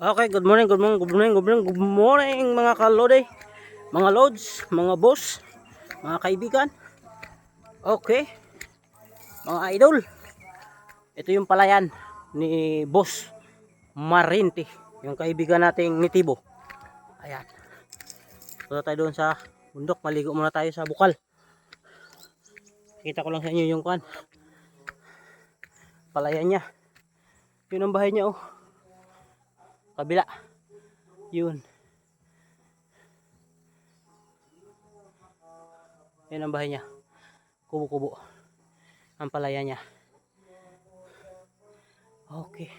Okay, good morning, good morning, good morning, good morning, good morning mga kalode, mga loads, mga boss, mga kaibigan. Okay, mga idol. Ito yung palayan ni Boss Marinti, yung kaibigan nating nitibo. Ayan. Punta tayo doon sa bundok, maligo muna tayo sa bukal. Kita ko lang sa inyo yung kan. Palayan niya. Yun ang bahay niya oh kabila. Yun. Yan ang bahay niya. Kubo kubo ang palaya niya. Okay.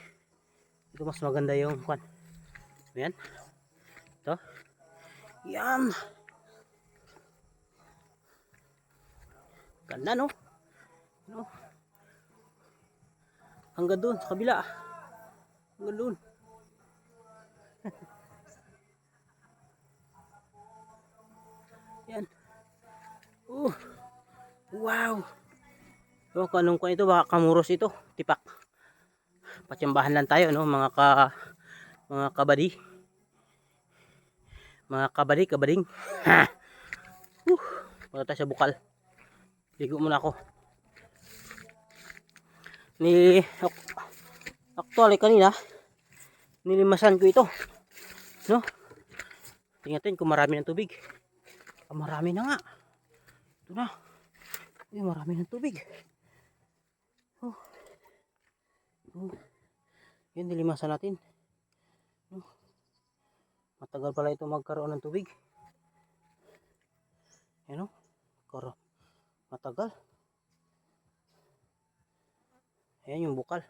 Ito mas maganda yung kwan. Yan ito. Yan ganda no? No? Hanggang doon sa kabila. Hanggang doon Yan. Uh. Wow. So, kung anong kung ito, baka kamuros ito. Tipak. Patsambahan lang tayo, no? Mga ka, mga kabadi. Mga kabadi, kabading. Ha. Uh. Punta tayo sa bukal. Ligo muna ako. Ni, actually kanina, nilimasan ko ito. No? Tingnan natin kung marami ng tubig. Ah, marami na nga. Ito na. Ay, marami ng tubig. Oh. Oh. Yan, nilimasan natin. Oh. Matagal pala ito magkaroon ng tubig. Yan o. Karo. Matagal. Ayan yung bukal.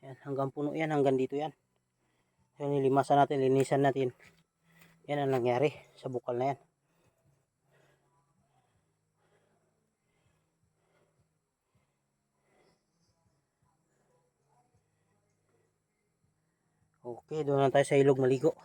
Yan, hanggang puno yan, hanggang dito yan. Yan, nilimasan natin, linisan natin. Yan ang nangyari sa bukal na yan. Okay, doon na tayo sa ilog maligo.